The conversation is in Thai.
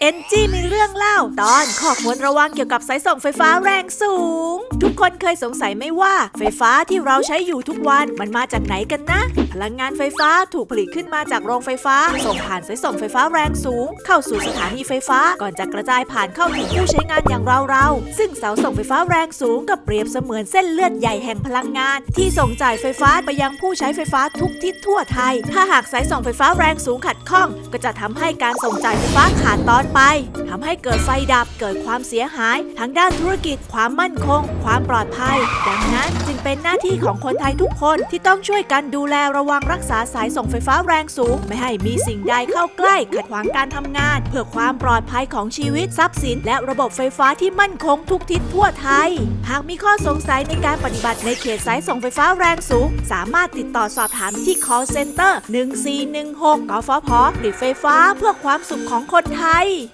เอ็นจีมีเรื่องเล่า ตอนข้อควรระวังเกี่ยวกับสายส่งไฟฟ้าแรงสูง ทุกคนเคยสงสัยไหมว่า ไฟฟ้าที่เราใช้อยู่ทุกวันมันมาจากไหนกันนะ พลังงานไฟฟ้าถูกผลิตขึ้นมาจากโรงไฟฟ้า ส่งผ่านสายส่งไฟฟ้าแรงสูง เข้าสู่สถานีไฟฟ้าก่อนจะกระจายผ่านเข้าถึงผู้ใช้งานอย่างเราเราๆซึ่งเสาส่งไฟฟ้าแรงสูงก็เปรียบเสมือนเส้นเลือดใหญ่แห่งพลังงาน ที่ส่งจ่ายไฟฟ้าไปยังผู้ใช้ไฟฟ้าทุกทิศทั่วไทย ถ้าหากสายส่งไฟฟ้าแรงสูงขัดข้อง ก็จะทำให้การส่งจ่ายไฟฟ้าขาดตอนไป ทำให้เกิดไฟดับเกิดความเสียหาย ทั้งด้านธุรกิจความมั่นคง ความปลอดภัย ดังนั้นจึงเป็นหน้าที่ของคนไทยทุกคนที่ต้องช่วยกันดูแลระวังรักษาสายส่งไฟฟ้าแรงสูง ไม่ให้มีสิ่งใดเข้าใกล้ขัดขวางการทำงาน เพื่อความปลอดภัยของชีวิตทรัพย์สิน และระบบไฟฟ้าที่มั่นคงทุกทิศทั่วไทย หากมีข้อสงสัยในการปฏิบัติในเขตสายส่งไฟฟ้าแรงสูง สามารถติดต่อสอบถามที่ call center 1416กฟผผลิตไฟฟ้าเพื่อความสุขของคนไทย